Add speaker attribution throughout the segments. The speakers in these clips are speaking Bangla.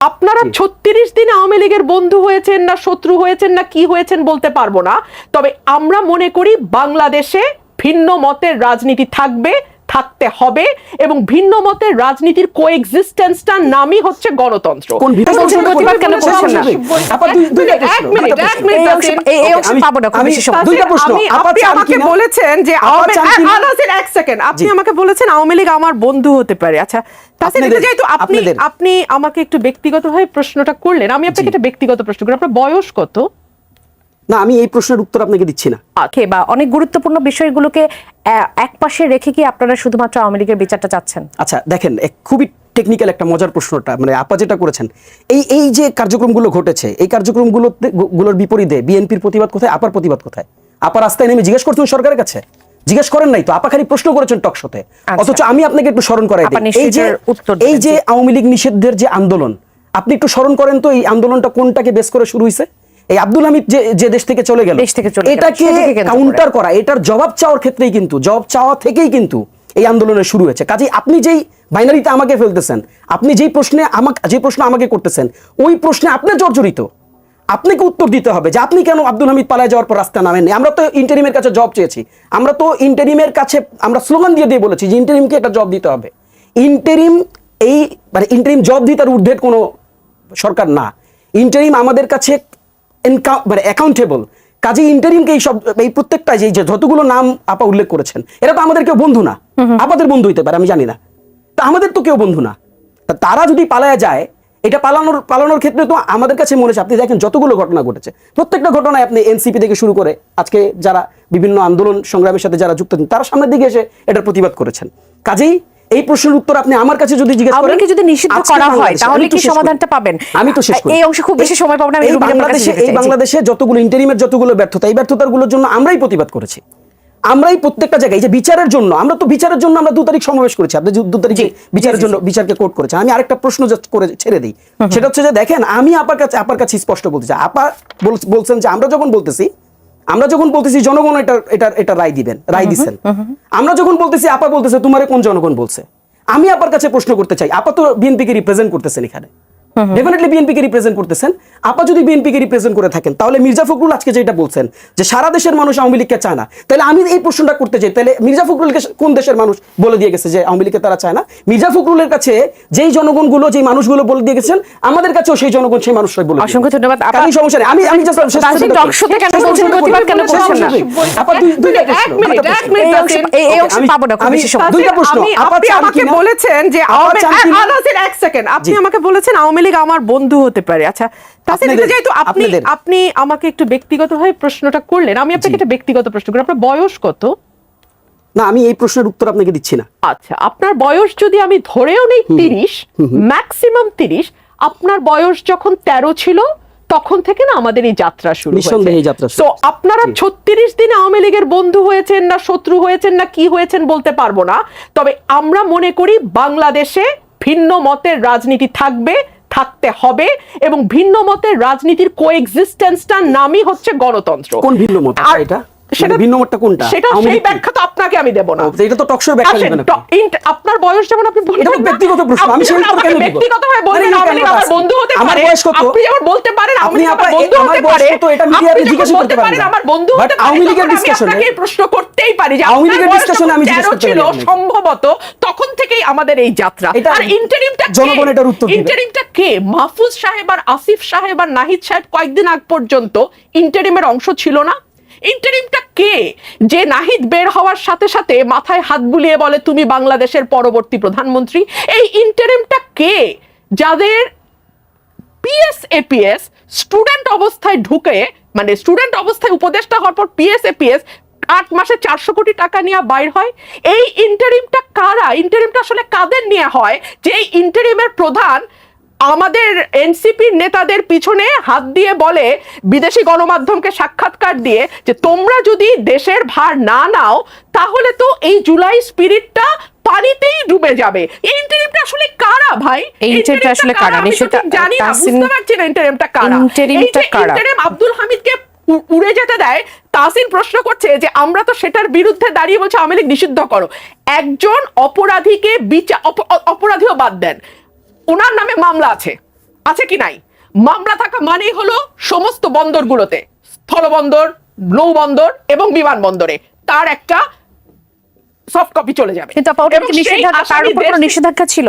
Speaker 1: আপনারা ছত্রিশ দিন আওয়ামী লীগের বন্ধু হয়েছেন না শত্রু হয়েছেন না কি হয়েছেন বলতে পারব না। তবে আমরা মনে করি বাংলাদেশে ভিন্ন মতের রাজনীতি থাকবে থাকতে হবে এবং ভিন্ন মতের রাজনীতির কোএক্সিস্টেন্সটার নামই হচ্ছে গণতন্ত্র।
Speaker 2: কোন
Speaker 1: প্রতিবাদ কেন করছেন না? আপনি আমাকে? বলেছেন যে নাসির, এক সেকেন্ড। আপনি আমাকে বলেছেন আওয়ামী লীগ আমার বন্ধু হতে পারে। আচ্ছা আপনি আপনি আমাকে একটু ব্যক্তিগতভাবে প্রশ্নটা করলেন আমি আপনাকে একটা ব্যক্তিগত প্রশ্ন করি। আপনার বয়স কত?
Speaker 2: না আমি এই প্রশ্নের উত্তর আপনাকে দিচ্ছি না।
Speaker 3: আখে বা অনেক গুরুত্বপূর্ণ বিষয়গুলোকে এক পাশে রেখে কি আপনারা শুধুমাত্র আওয়ামী লীগের বিচারটা চাচ্ছেন?
Speaker 2: আচ্ছা দেখেন এক খুবই টেকনিক্যাল একটা মজার প্রশ্নটা মানে আপা যেটা করেছেন এই এই যে কার্যক্রমগুলো ঘটেছে এই কার্যক্রমগুলোতে গুলোর বিপরীতে বিএনপির প্রতিবাদ কোথায় আপার প্রতিবাদ কোথায়? আপা রাস্তায় নেমে জিজ্ঞেস করছেন সরকারের কাছে জিজ্ঞেস করেন নাই তো আপা খালি প্রশ্ন করেছেন টকশোতে
Speaker 3: আচ্ছা।
Speaker 2: অথচ আমি আপনাকে একটু স্মরণ করাই দিই এই যে এই যে আওয়ামী লীগ নিষিদ্ধের যে আন্দোলন আপনি একটু স্মরণ করেন তো এই আন্দোলনটা কোনটাকে বেস করে শুরু হয়েছে এই আব্দুল হামিদ যে যে দেশ থেকে চলে গেল
Speaker 3: দেশ থেকে চলে
Speaker 2: এটাকে। কাউন্টার করা। এটার জবাব চাওয়ার ক্ষেত্রেই কিন্তু জবাব চাওয়া থেকেই কিন্তু এই আন্দোলনের শুরু হয়েছে। কাজেই আপনি যেই বাইনারিতে আমাকে ফেলতেছেন আপনি যেই প্রশ্নে আমাকে যে প্রশ্ন আমাকে করতেছেন ওই প্রশ্নে আপনি জর্জরিত। আপনাকে উত্তর দিতে হবে যে আপনি কেন আব্দুল হামিদ পালায় যাওয়ার পর রাস্তা নামেননি। আমরা তো ইন্টারিমের কাছে জব চেয়েছি। আমরা তো ইন্টারিমের কাছে আমরা স্লোগান দিয়ে দিয়ে বলেছি যে ইন্টারিমকে একটা জব দিতে হবে। ইন্টারিম এই মানে ইন্টারিম জব দিয়ে তার ঊর্ধ্বের কোনো সরকার না। ইন্টারিম আমাদের কাছে মানে অ্যাকাউন্টেবল কাজে ইন্টারিমকে এই সব এই প্রত্যেকটা যে যে যতগুলো নাম আপা উল্লেখ করেছেন এরা তো আমাদের কেউ বন্ধু না। আপাদের বন্ধু হইতে পারে আমি জানি না। তা আমাদের তো কেউ বন্ধু না। তা তারা যদি পালায়া যায় এটা পালানোর পালানোর ক্ষেত্রে তো আমাদের কাছে মনে হচ্ছে আপনি দেখেন যতগুলো ঘটনা ঘটেছে। প্রত্যেকটা ঘটনায় আপনি এনসিপি থেকে শুরু করে আজকে যারা বিভিন্ন আন্দোলন সংগ্রামের সাথে যারা যুক্ত তারা সামনের দিকে এসে এটার প্রতিবাদ করেছেন। কাজেই এই প্রশ্নের উত্তর আপনি আমার কাছে যদি জিজ্ঞেস করেন
Speaker 3: আওয়ামী যদি নিষিদ্ধ করা হয়, তাহলে কি সমাধানটা পাবেন?
Speaker 2: আমি তো শেষ করি।
Speaker 3: এই অংশে খুব বেশি সময় পাবো না,
Speaker 2: এই বাংলাদেশে এই বাংলাদেশে যতগুলো ইন্টারিমের যতগুলো ব্যর্থতা এই ব্যর্থতাগুলোর জন্য আমরাই প্রতিবাদ করেছি। আমরাই প্রত্যেকটা জায়গায় এই যে বিচারের জন্য আমরা তো বিচারের জন্য আমরা দু তারিখ সমাবেশ করেছি। আপনি দু তারিখে বিচারের জন্য বিচারকে কোর্ট করেছে আমি আরেকটা প্রশ্ন করে ছেড়ে দিই। সেটা হচ্ছে যে দেখেন আমি আপার কাছে আপার কাছে স্পষ্ট বলতে চাই। আপা বলছেন যে আমরা যখন বলতেছি আমরা যখন বলতেছি জনগণ এটা এটা এটা রায় দিবেন রায় দিচ্ছেন আমরা যখন বলতেছি আপা বলতেছে তোমারে কোন জনগণ বলছে? আমি আপার কাছে প্রশ্ন করতে চাই আপা তো বিএনপিকে রিপ্রেজেন্ট করতেছেন এখানে। ডেফিনেটলি বিএনপিকে রিপ্রেজেন্ট করতেছেন আপা যদি বিএনপিকে রিপ্রেজেন্ট করে থাকেন তাহলে মির্জা ফখরুল আজকে যেটা বলছেন যে সারা দেশের মানুষ আওয়ামী লীগকে চায় না তাহলে আমি এই প্রশ্নটা করতে চাই তাহলে মির্জা ফখরুলকে কোন দেশের মানুষ বলে দিয়ে গেছে যে আওয়ামী লীগকে তারা চায় না মির্জা ফখরুলের কাছে যেই জনগণগুলো যেই মানুষগুলো বলে দিয়ে গেছেন আমাদের কাছেও সেই জনগণ সেই মানুষরাই বলে
Speaker 3: অসংখ্য ধন্যবাদ। আপা-
Speaker 2: কাজেই সমস্যা নেই আমি আমি প্রশ্ন।
Speaker 1: আপনি আমাকে বলেছেন যে আপনি আমাকে বলেছেন আওয়ামী লীগ আমার বন্ধু হতে পারে। আচ্ছা যেহেতু আপনি আপনি আমাকে একটু ব্যক্তিগতভাবে প্রশ্নটা করলেন। আমি আপনাকে একটা ব্যক্তিগত প্রশ্ন করি। আপনার বয়স কত?
Speaker 2: না আমি এই প্রশ্নের উত্তর আপনাকে দিচ্ছি না।
Speaker 1: আচ্ছা আপনার বয়স যদি আমি ধরেও নেই তিরিশ ম্যাক্সিমাম তিরিশ আপনার বয়স যখন তেরো ছিল তখন থেকে না আমাদের এই যাত্রা শুরু
Speaker 2: নিঃসন্দেহে যাত্রা
Speaker 1: তো আপনারা। ছত্রিশ দিন আওয়ামী লীগের বন্ধু হয়েছেন না শত্রু হয়েছেন না কি হয়েছেন বলতে পারব না। তবে আমরা মনে করি বাংলাদেশে ভিন্ন মতের রাজনীতি থাকবে থাকতে হবে এবং ভিন্ন মতের রাজনীতির কোএক্সিস্টেন্সটার নামই হচ্ছে গণতন্ত্র।
Speaker 2: কোন ভিন্ন মত?
Speaker 1: আর
Speaker 2: এটা?
Speaker 1: সেটা
Speaker 2: ভিন্ন মতটা কোনটা?
Speaker 1: সেটা সেই ব্যাখ্যা তো আপনাকে আমি দেব না।
Speaker 2: এটা তো টকশোর ব্যাখ্যা দিবেন আপনি।
Speaker 1: ট- ইন্ট- আপনার বয়স যেমন আপনি বললেন
Speaker 2: এটা ব্যক্তিগত প্রশ্ন, আমি সেই
Speaker 1: যেমন
Speaker 2: কেন
Speaker 1: ব্যক্তিগতভাবে বললেন
Speaker 2: আরে,
Speaker 1: আওয়ামী লীগ
Speaker 2: কেন
Speaker 1: আমার বন্ধু হতে
Speaker 2: আমার
Speaker 1: পারে
Speaker 2: বয়স কত?
Speaker 1: আপনি যেমন বলতে পারেন
Speaker 2: আপনি
Speaker 1: আমার বন্ধু হতে পারে
Speaker 2: কত? এটা মিডিয়াতে জিজ্ঞাসা করতে পারেন
Speaker 1: পারেন। আমার বন্ধু হতে পারে
Speaker 2: আওয়ামী লীগের
Speaker 1: তখন আমি
Speaker 2: discussion এ-
Speaker 1: আপনাকে প্রশ্ন করতেই পারি যে
Speaker 2: আওয়ামী লীগের
Speaker 1: বয়স
Speaker 2: discussion এ
Speaker 1: যখন
Speaker 2: আমি জিজ্ঞেস
Speaker 1: 13
Speaker 2: করতে
Speaker 1: ছিল সম্ভবত তখন থেকেই আমাদের এই যাত্রা। আর ইন্টারিমটা
Speaker 2: জনগণ এটার উত্তর দিবে।
Speaker 1: ইন্টারিমটা কে? মাহফুজ সাহেব আর আসিফ সাহেব আর নাহিদ সাহেব কয়েকদিন আগ পর্যন্ত ইন্টারিমের অংশ ছিল না। ইন্টারিমটা কে? যে নাহিদ বের হওয়ার সাথে সাথে মাথায় হাত বুলিয়ে বলে, তুমি বাংলাদেশের পরবর্তী প্রধানমন্ত্রী। এই ইন্টারিমটা কে? যাদের পিএস এপিএস স্টুডেন্ট অবস্থায় ঢুকে মানে স্টুডেন্ট অবস্থায় উপদেষ্টা হওয়ার পর পিএস এপিএস আট মাসে চারশো কোটি টাকা নিয়ে বাইর হয়। এই ইন্টারিমটা কারা? ইন্টারিমটা আসলে কাদের নিয়ে হয়? যে এই ইন্টারিমের প্রধান আমাদের এনসিপির নেতাদের পিছনে হাত দিয়ে বলে বিদেশি গণমাধ্যমকে সাক্ষাৎকার দিয়ে যে তোমরা যদি দেশের ভার না নাও তাহলে তো এই জুলাই স্পিরিটটা পানিতেই ডুবে যাবে। এই ইন্টারিমটা আসলে কারা ভাই?
Speaker 3: এই interim আসলে কারা? নিশ্চয়ই
Speaker 1: জানি না বুঝতে পারছি না ইন্টারিমটা কারা।
Speaker 3: Interim
Speaker 1: এই
Speaker 3: টা
Speaker 1: যে
Speaker 3: কারা?
Speaker 1: interim আব্দুল হামিদকে উড়ে যেতে দেয় তাসিন প্রশ্ন করছে যে আমরা তো সেটার বিরুদ্ধে দাঁড়িয়ে বলছে আওয়ামী লীগ নিষিদ্ধ করো। একজন অপরাধীকে বিচার অপরাধীও বাদ দেন। ওনার নামে মামলা আছে। আছে কি নাই? মামলা থাকা মানেই হলো সমস্ত বন্দরগুলোতে। স্থলবন্দর নৌবন্দর এবং বিমানবন্দরে তার একটা সফট কপি চলে যাবে।
Speaker 3: কিন্তু নিষেধাজ্ঞা ছিল?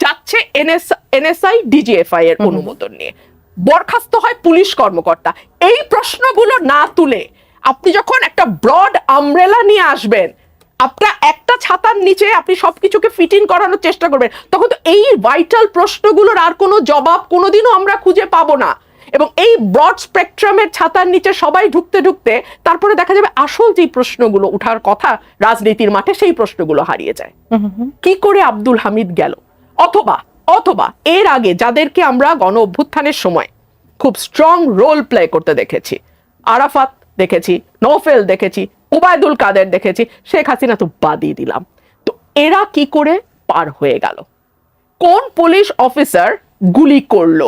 Speaker 1: যাচ্ছে এনএস এনএসআই ডিজিএফআই এর অনুমোদন নিয়ে। বরখাস্ত হয় পুলিশ কর্মকর্তা। এই প্রশ্নগুলো না তুলে আপনি যখন একটা ব্রড আমব্রেলা নিয়ে আসবেন আপনার একটা ছাতার নিচে আপনি সবকিছুকে ফিট ইন করানোর চেষ্টা করবেন তখন তো এই ভাইটাল প্রশ্নগুলোর আর কোনো জবাব কোনোদিনও আমরা খুঁজে পাবো না। এবং এই ব্রড স্পেকট্রামের ছাতার নিচে সবাই ঢুকতে ঢুকতে তারপরে দেখা যাবে আসল যে প্রশ্নগুলো ওঠার কথা রাজনীতির মাঠে সেই প্রশ্নগুলো হারিয়ে যায়। কি করে আব্দুল হামিদ গেল? অথবা অথবা এর আগে যাদেরকে আমরা গণ অভ্যুত্থানের সময় খুব স্ট্রং রোল প্লে করতে দেখেছি। আরাফাত দেখেছি নৌফেল দেখেছি ওবায়দুল কাদের দেখেছি শেখ হাসিনা তো বাদই দিলাম। তো এরা কি করে পার হয়ে গেল? কোন পুলিশ অফিসার গুলি করল?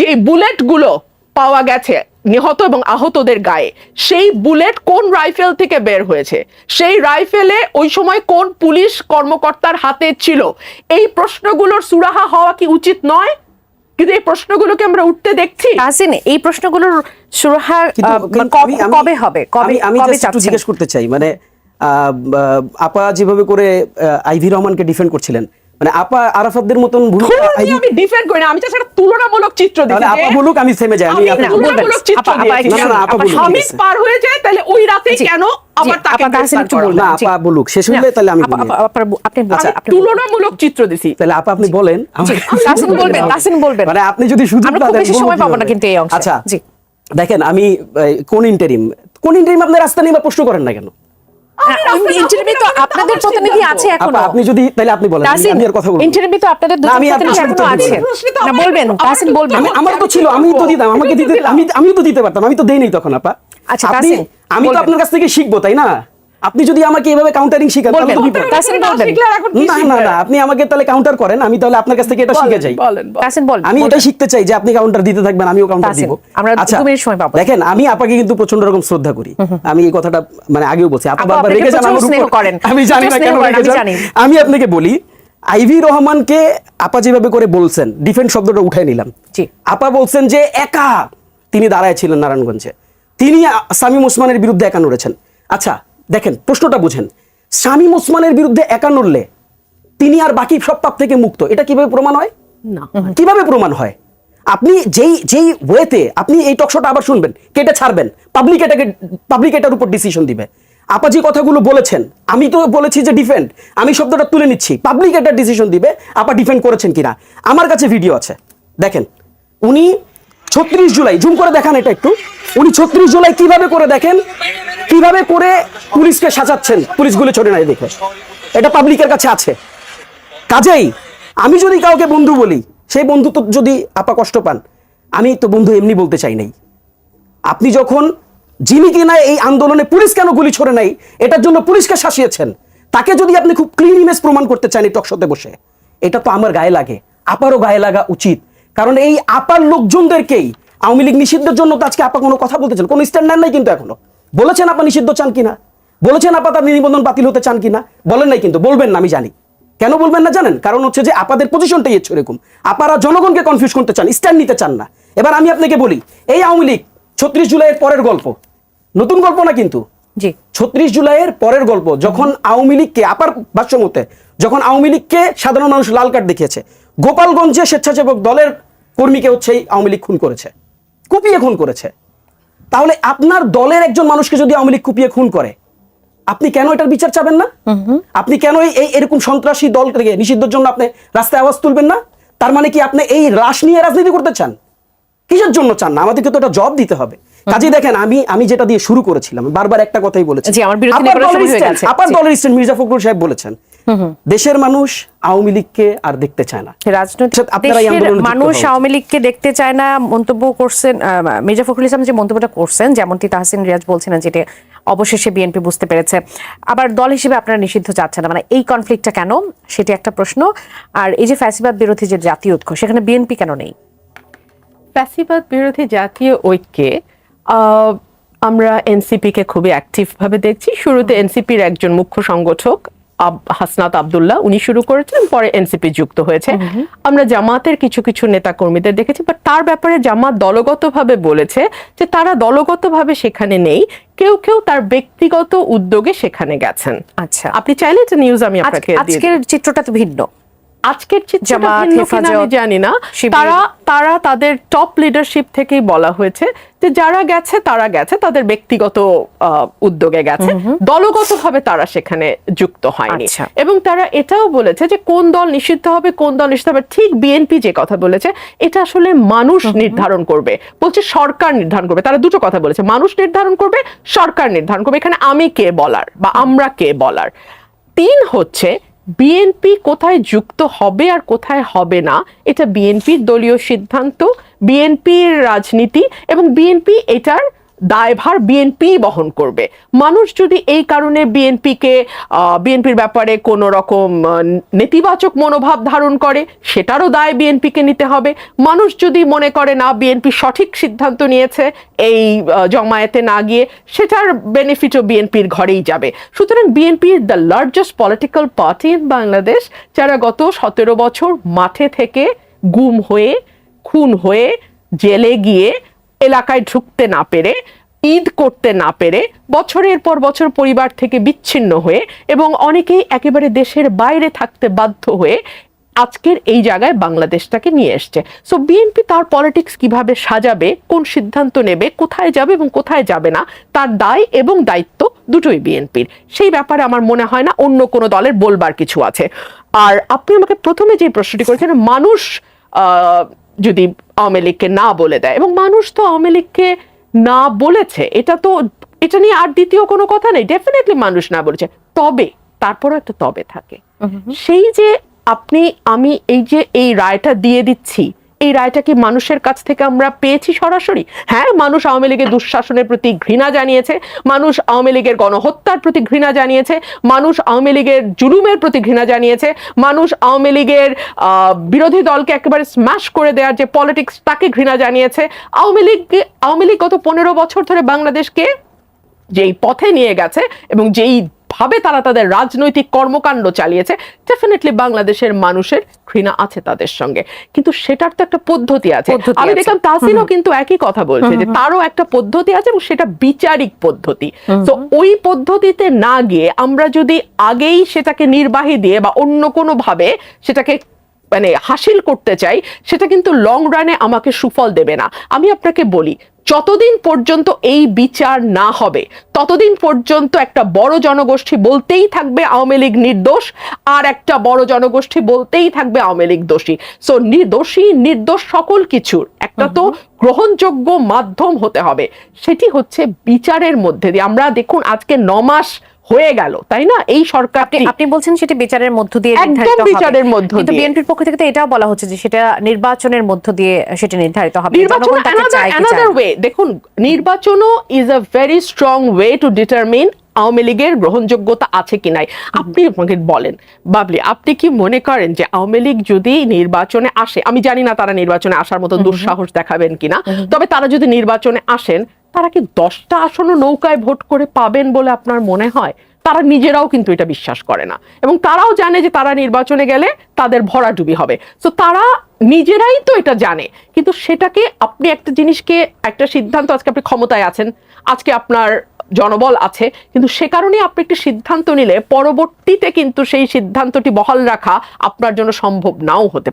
Speaker 1: যে বুলেটগুলো পাওয়া গেছে নিহত এবং আহতদের গায়ে। সেই বুলেট কোন রাইফেল থেকে বের হয়েছে? সেই রাইফেলে ওই সময় কোন পুলিশ কর্মকর্তার হাতে ছিল? এই প্রশ্নগুলোর সুরাহা হওয়া কি উচিত নয়? কিন্তু এই প্রশ্নগুলোকে আমরা উঠতে দেখছি।
Speaker 3: তাহসিন এই প্রশ্নগুলোর সুরাহা আহ,
Speaker 2: কিন্তু
Speaker 3: কব- হবে? কবে
Speaker 2: আমি- জিজ্ঞেস করতে চাই মানে আপা যেভাবে করে আহ, আইভি রহমানকে ডিফেন্ড করছিলেন মানে আপা আরাফাতদের মতন ভুল
Speaker 1: আমি ডিফেন্ড করি না আমি তুলনামূলক চিত্র
Speaker 2: তাহলে
Speaker 1: দিচ্ছি
Speaker 2: আপা বলুক আমি থেমে যাই আমি বলুন।
Speaker 1: তুলনামূলক চিত্র
Speaker 3: আপা-।
Speaker 2: না, না,
Speaker 1: হামিদ পার হয়ে যায় তাহলে ওই রাতে কেন আবার তাকে
Speaker 3: আপা তাহসিন একটু।
Speaker 1: হলো?
Speaker 2: না আপা বলুক শেষ হলে তাহলে আমি বলি।
Speaker 3: আপা- আপা- আপনি
Speaker 2: আচ্ছা,
Speaker 1: তুলনামূলক চিত্র দিছি
Speaker 2: তাহলে আপা আপনি বলেন
Speaker 3: তাহসিন বলবেন তাহসিন বলবেন
Speaker 2: মানে আপনি যদি সুযোগ
Speaker 3: আমরা খুব বেশি সময় পাবো না কিন্তু এই অংশে।
Speaker 2: আচ্ছা
Speaker 3: জি।
Speaker 2: দেখেন আমি কোন ইন্টারিম কোন ইন্টারিম আপনি রাস্তা নিয়ে প্রশ্ন করেন না কেন?
Speaker 3: ইন্টারভিউ তো আপনাদের প্রতিনিধি আছে এখনও।
Speaker 2: আপনি যদি তাহলে আপনি বলেন আমি- আর কথা বলব
Speaker 3: ইন্টারভিউ তো আপনাদের প্রতিনিধি
Speaker 2: এখনও
Speaker 3: আছে। না বলবেন বলবেন।
Speaker 2: আমি আমার তো ছিল আমি তো দিতাম আমাকে দিতে আমি আমিও তো দিতে পারতাম আমি তো দেই তখন আপা।
Speaker 3: আচ্ছা, তাসিন,
Speaker 2: আমি তো আপনার কাছ থেকে শিখব তাই না? আপনি যদি আমাকে এভাবে কাউন্টারিং শিখান তাহলে
Speaker 3: বলবেন।
Speaker 2: তো বিপদ। না না না আপনি আমাকে তাহলে কাউন্টার করেন আমি তাহলে আপনার কাছ থেকে এটা শিখে যাই আমি এটা শিখতে চাই যে আপনি কাউন্টার দিতে থাকবেন আমিও কাউন্টার দিব
Speaker 3: আমরা দু মিনিট সময় পাবো।
Speaker 2: দেখেন আমি আপাকে কিন্তু প্রচণ্ড রকম শ্রদ্ধা করি আমি এই কথাটা মানে আগেও বলছি আপা
Speaker 3: আপা
Speaker 2: বারবার রেগে যান আমার উপর।
Speaker 3: করেন।
Speaker 2: আমি জানি না কেন রেগে
Speaker 3: আমি
Speaker 2: যান। আমি আপনাকে বলি আইভি রহমানকে আপা যেভাবে করে বলছেন ডিফেন্স শব্দটা উঠাই নিলাম
Speaker 3: জি।
Speaker 2: আপা বলছেন যে একা তিনি দাঁড়ায় ছিলেন নারায়ণগঞ্জে তিনি শামীম ওসমানের বিরুদ্ধে একা নড়েছেন আচ্ছা দেখেন প্রশ্নটা বুঝেন। শামীম ওসমানের বিরুদ্ধে একা নড়লে তিনি আর বাকি সব পাপ থেকে মুক্ত। এটা কীভাবে প্রমাণ হয়?
Speaker 1: না।
Speaker 2: কীভাবে প্রমাণ হয়? আপনি যেই যেই ওয়েতে আপনি এই টকশোটা আবার শুনবেন কেটে ছাড়বেন পাবলিক এটাকে পাবলিক এটার উপর ডিসিশন দিবে। আপা যে কথাগুলো বলেছেন আমি তো বলেছি যে ডিফেন্ড আমি শব্দটা তুলে নিচ্ছি পাবলিক এটা ডিসিশন দিবে আপা ডিফেন্ড করেছেন কিনা। আমার কাছে ভিডিও আছে। দেখেন উনি ছত্রিশ জুলাই জুম করে দেখান এটা একটু উনি ছত্রিশ জুলাই কীভাবে করে দেখেন? কীভাবে করে পুলিশকে সাজাচ্ছেন? পুলিশগুলো ছোটে নাই দেখে এটা পাবলিকের কাছে আছে। কাজেই আমি যদি কাউকে বন্ধু বলি, সেই বন্ধু তো যদি আপা কষ্ট পান, আমি তো বন্ধু এমনি বলতে চাই নাই। আপনি যখন যিনি কিনা এই আন্দোলনে পুলিশ কেন গুলি ছড়ে নাই, এটার জন্য পুলিশকে শাসিয়েছেন, তাকে যদি আপনি খুব ক্লিন ইমেজ প্রমাণ করতে চান এই টকশোতে বসে, এটা তো আমার গায়ে লাগে। আপারও গায়ে লাগা উচিত। কারণ এই আপার লোকজনদেরকেই আওয়ামী লীগ নিষিদ্ধের জন্য তো আজকে আপা কোনো কথা বলতেছেন, কোনো স্ট্যান্ড নেন নাই কিন্তু এখনও। বলেছেন আপা নিষিদ্ধ চান কিনা? বলেছেন আপা তার নিবন্ধন বাতিল হতে চান কিনা? বলেন নাই কিন্তু বলবেন না আমি জানি। কেন বলবেন না জানেন? কারণ হচ্ছে যে আপাদের পজিশনটাই হচ্ছে এরকম। আপারা জনগণকে কনফিউজ করতে চান স্ট্যান্ড নিতে চান না। এবার আমি আপনাকে বলি এই আওয়ামী লীগ ছত্রিশ জুলাইয়ের পরের গল্প। নতুন গল্প না কিন্তু?
Speaker 3: জি।
Speaker 2: ছত্রিশ জুলাইয়ের পরের গল্প যখন আওয়ামী লীগকে আপার ভাষ্য মতে যখন আওয়ামী লীগকে সাধারণ মানুষ লাল কার্ড দেখিয়েছে গোপালগঞ্জে স্বেচ্ছাসেবক দলের কর্মীকে হচ্ছে এই আওয়ামী লীগ খুন করেছে। কুপিয়ে খুন করেছে। তাহলে আপনার দলের একজন মানুষকে যদি আওয়ামী লীগ কুপিয়ে খুন করে আপনি কেন এটার বিচার চাবেন না? আপনি কেন এই- এরকম সন্ত্রাসী দলকে নিষিদ্ধের জন্য আপনি রাস্তায় আওয়াজ তুলবেন না? তার মানে কি আপনি এই লাশ নিয়ে রাজনীতি করতে চান? কিসের জন্য চান না? আমাদেরকে তো একটা জব দিতে হবে। কাজে দেখেন আমি আমি যেটা দিয়ে শুরু করেছিলাম বারবার একটা কথাই বলেছি।
Speaker 3: করার
Speaker 2: দলের মির্জা ফখরুল সাহেব বলেছেন দেশের মানুষ আওয়ামী লীগকে আর দেখতে চায় না।
Speaker 3: রাজনৈতিক মানুষ আওয়ামী লীগকে দেখতে চায় না মন্তব্য করছেন আহ, মির্জা ফখরুল ইসলাম যে মন্তব্যটা করছেন যেমনটি তাহসিন রিয়াজ বলছিলেন যেটি অবশেষে বিএনপি বুঝতে পেরেছে। আবার দল হিসেবে আপনারা নিষিদ্ধ চাচ্ছেন না মানে এই কনফ্লিক্টটা কেন? সেটি একটা প্রশ্ন। আর এই যে ফ্যাসিবাদ বিরোধী যে জাতীয় ঐক্য সেখানে বিএনপি কেন নেই?
Speaker 1: ফ্যাসিবাদ বিরোধী জাতীয় ঐক্যে আহ, আমরা এনসিপি কে খুবই অ্যাক্টিভ ভাবে দেখছি। শুরুতে এনসিপির একজন মুখ্য সংগঠক হাসনাত আবদুল্লাহ উনি শুরু করেছিলেন পরে এনসিপি যুক্ত হয়েছে। আমরা জামাতের কিছু কিছু নেতা কর্মীদের দেখেছি বাট তার ব্যাপারে জামাত দলগতভাবে বলেছে যে তারা দলগতভাবে সেখানে নেই কেউ কেউ তার ব্যক্তিগত উদ্যোগে সেখানে গেছেন।
Speaker 3: আচ্ছা।
Speaker 1: আপনি চাইলে এটা নিউজ আমি আপনাকে
Speaker 3: আজকের চিত্রটা তো ভিন্ন।
Speaker 1: আজকের চিত্রটা ভিন্ন কিনা আমি জানি না। তারা তারা তাদের টপ লিডারশিপ থেকেই বলা হয়েছে যে যারা গেছে তারা গেছে তাদের ব্যক্তিগত উদ্যোগে গেছে। দলগতভাবে তারা সেখানে যুক্ত হয়নি।
Speaker 3: আচ্ছা।
Speaker 1: এবং তারা এটাও বলেছে যে কোন দল নিষিদ্ধ হবে কোন দল নিষিদ্ধ হবে ঠিক বিএনপি যে কথা বলেছে এটা আসলে মানুষ নির্ধারণ করবে। বলছে সরকার নির্ধারণ করবে। তারা দুটো কথা বলেছে মানুষ নির্ধারণ করবে সরকার নির্ধারণ করবে। এখানে আমি কে বলার বা আমরা কে বলার? তিন হচ্ছে বিএনপি কোথায় যুক্ত হবে আর কোথায় হবে না, এটা বিএনপির দলীয় সিদ্ধান্ত বিএনপির রাজনীতি এবং বিএনপি এটার দায়ভার বিএনপি বহন করবে। মানুষ যদি এই কারণে বিএনপিকে বিএনপির ব্যাপারে কোনো রকম নেতিবাচক মনোভাব ধারণ করে, সেটারও দায় বিএনপিকে নিতে হবে। মানুষ যদি মনে করে, না বিএনপি সঠিক সিদ্ধান্ত নিয়েছে, এই জমায়েতে না গিয়ে, সেটার বেনিফিটও বিএনপির ঘরেই যাবে। সুতরাং BNP the largest political party in Bangladesh যারা গত সতেরো বছর মাঠে থেকে গুম হয়ে, খুন হয়ে, জেলে গিয়ে এলাকায় ঢুকতে না পেরে, ঈদ করতে না পেরে বছরের পর বছর পরিবার থেকে বিচ্ছিন্ন হয়ে এবং অনেকেই একেবারে দেশের বাইরে থাকতে বাধ্য হয়ে আজকের এই জায়গায় বাংলাদেশটাকে নিয়ে এসছে। সো বিএনপি তার পলিটিক্স কীভাবে সাজাবে, কোন সিদ্ধান্ত নেবে, কোথায় যাবে এবং কোথায় যাবে না, তার দায় এবং দায়িত্ব দুটোই বিএনপির সেই ব্যাপারে আমার মনে হয় না অন্য কোনো দলের বলবার কিছু আছে। আর আপনি আমাকে প্রথমে যে প্রশ্নটি করেছেন, মানুষ যদি আওয়ামী লীগকে না বলে দেয়। এবং মানুষ তো আওয়ামী লীগকে না বলেছে। এটা তো এটা নিয়ে আর দ্বিতীয় কোনো কথা নেই। ডেফিনেটলি মানুষ না বলেছে। তবে তারপরও একটা তবে থাকে। সেই যে আপনি আমি এই যে এই রায়টা দিয়ে দিচ্ছি এই রায়টা কি মানুষের কাছ থেকে আমরা পেয়েছি সরাসরি? হ্যাঁ মানুষ আওয়ামী লীগের দুঃশাসনের প্রতি ঘৃণা জানিয়েছে, মানুষ আওয়ামী লীগের গণহত্যার প্রতি ঘৃণা জানিয়েছে, মানুষ আওয়ামী লীগের জুলুমের প্রতি ঘৃণা জানিয়েছে, মানুষ আওয়ামী লীগের বিরোধী দলকে একেবারে স্ম্যাশ করে দেওয়ার যে পলিটিক্স তাকে ঘৃণা জানিয়েছে। আওয়ামী লীগ আওয়ামী লীগ গত পনেরো বছর ধরে বাংলাদেশকে যেই পথে নিয়ে গেছে এবং যেই ভাবে তারা তাদের রাজনৈতিক কর্মকাণ্ড চালিয়েছে ডেফিনেটলি বাংলাদেশের মানুষের ঘৃণা আছে তাদের সঙ্গে। কিন্তু সেটার তো একটা পদ্ধতি আছে। আমি। দেখলাম তাসিনও কিন্তু একই কথা বলছে যে তারও একটা পদ্ধতি আছে এবং সেটা বিচারিক পদ্ধতি। তো ওই পদ্ধতিতে না গিয়ে আমরা যদি আগেই সেটাকে নির্বাহী দিয়ে বা অন্য কোনো ভাবে সেটাকে মানে হাসিল করতে চাই সেটা কিন্তু লং রানে আমাকে সুফল দেবে না। আমি আপনাকে বলি যতদিন পর্যন্ত এই বিচার না হবে ততদিন পর্যন্ত একটা বড় জনগোষ্ঠী বলতেই থাকবে আওয়ামী লীগ নির্দোষ আর একটা বড় জনগোষ্ঠী বলতেই থাকবে আওয়ামী লীগ দোষী। সো নির্দোষী নির্দোষ সকল কিছুর একটা তো গ্রহণযোগ্য মাধ্যম হতে হবে। সেটি হচ্ছে বিচারের মধ্যে দিয়ে। আমরা দেখুন আজকে ন মাস হয়ে গেল তাই না? এই সরকারটি
Speaker 3: আপনি বলছেন সেটা বিচারের মধ্য দিয়ে
Speaker 1: একদম
Speaker 3: নির্ধারিত হবে।
Speaker 1: বিচারের মধ্য
Speaker 3: কিন্তু
Speaker 1: দিয়ে।
Speaker 3: বিএনপির পক্ষ থেকে তো এটাও বলা হচ্ছে যে সেটা নির্বাচনের মধ্য দিয়ে সেটা নির্ধারিত হবে।
Speaker 1: নির্বাচন
Speaker 3: না।
Speaker 1: ওয়ে দেখুন নির্বাচনও is a very strong way to determine Awami লীগের গ্রহণযোগ্যতা আছে কি নাই। আপনি আমাকে বলেন বাবলি আপনি কি মনে করেন যে আওয়ামী লীগ যদি নির্বাচনে আসে আমি জানি না তারা নির্বাচনে আসার মতো দুঃসাহস দেখাবেন কিনা তবে তারা যদি নির্বাচনে আসেন তারা কি দশটা আসনও নৌকায় ভোট করে পাবেন বলে আপনার মনে হয়? তারা নিজেরাও কিন্তু এটা বিশ্বাস করে না। এবং তারাও জানে যে তারা নির্বাচনে গেলে তাদের ভরাডুবি হবে। তো তারা নিজেরাই তো এটা জানে। কিন্তু সেটাকে আপনি একটা জিনিসকে, একটা সিদ্ধান্ত, আজকে আপনি ক্ষমতায় আছেন, আজকে আপনার জনবল আছে, কিন্তু সে কারণে আপনি একটি সিদ্ধান্ত নিলে পরবর্তীতে কিন্তু সেই সিদ্ধান্তটি বহাল রাখা আপনার জন্য সম্ভব নাও হতে